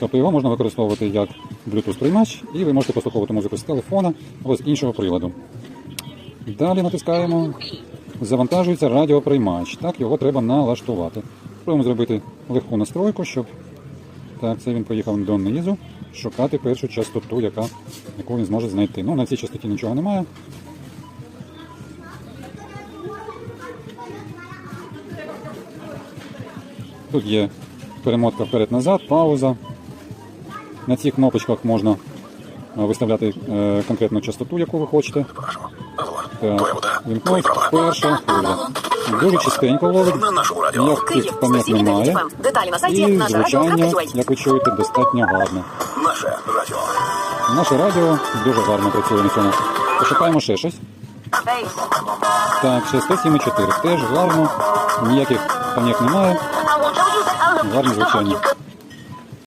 Тобто його можна використовувати як Bluetooth приймач, і ви можете послуховувати музику з телефона або з іншого приладу. Далі натискаємо. Завантажується радіоприймач. Так, його треба налаштувати. Спробуємо зробити легку настройку, щоб так, це він поїхав донизу, шукати першу частоту, яка, яку він зможе знайти. Ну, на цій частоті нічого немає. Тут є перемотка вперед-назад, пауза. На цих кнопочках можна е, виставляти е, конкретну частоту, яку ви хочете. Хорошо. Алло. Так, Твоя вода. Вімкнуть перша хвиля. Дуже чистенько ловить. Ніяких 107,9 немає. І звучання, як ви чуєте, достатньо гарне. Наше радіо. Наше радіо дуже гарно працює на цьому. Пошукаємо ще щось. Так, ще 107,4. Теж гарно, ніяких поміг немає. Гарне звучання.